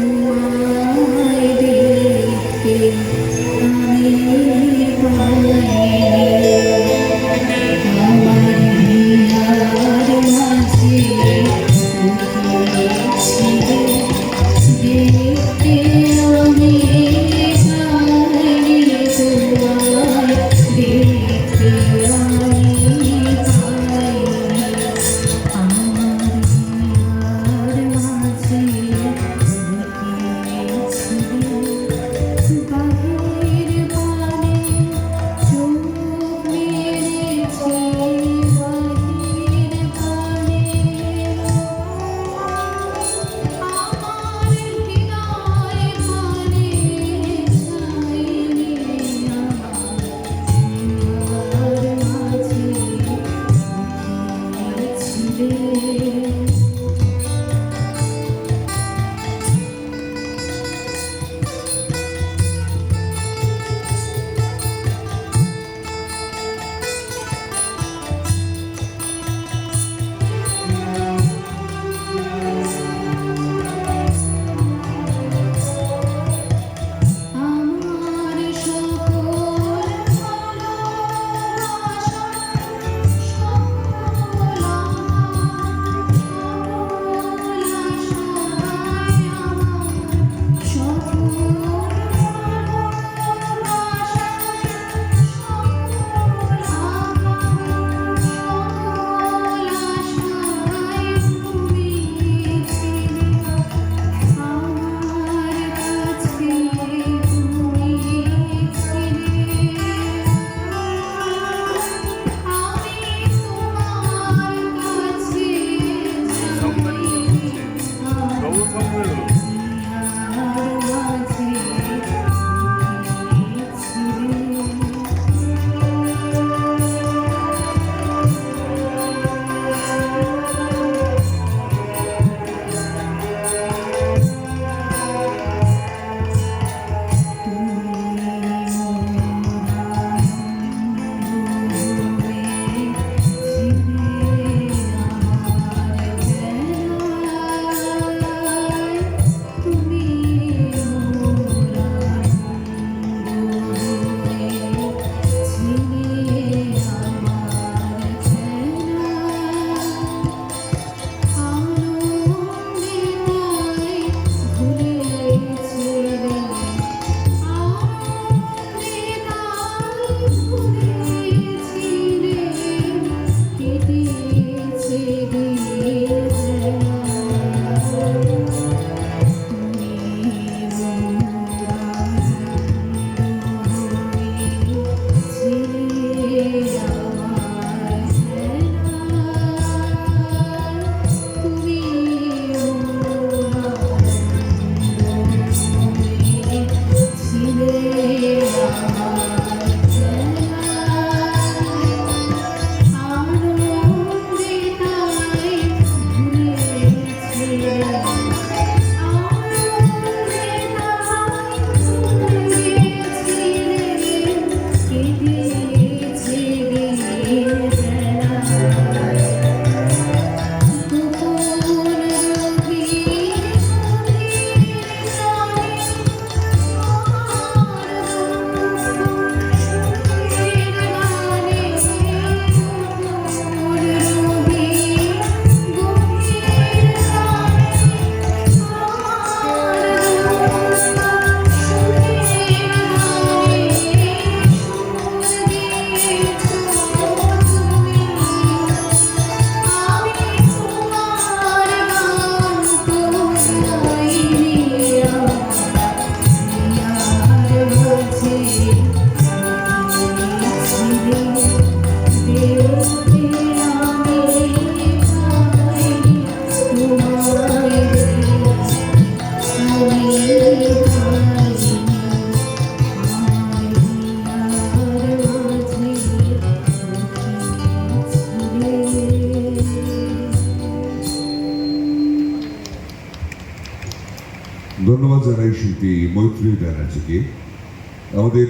മാറി 선물로 ধন্যবাদ জানাই শিল্পী মৈত্রী ব্যানার্জিকে। আমাদের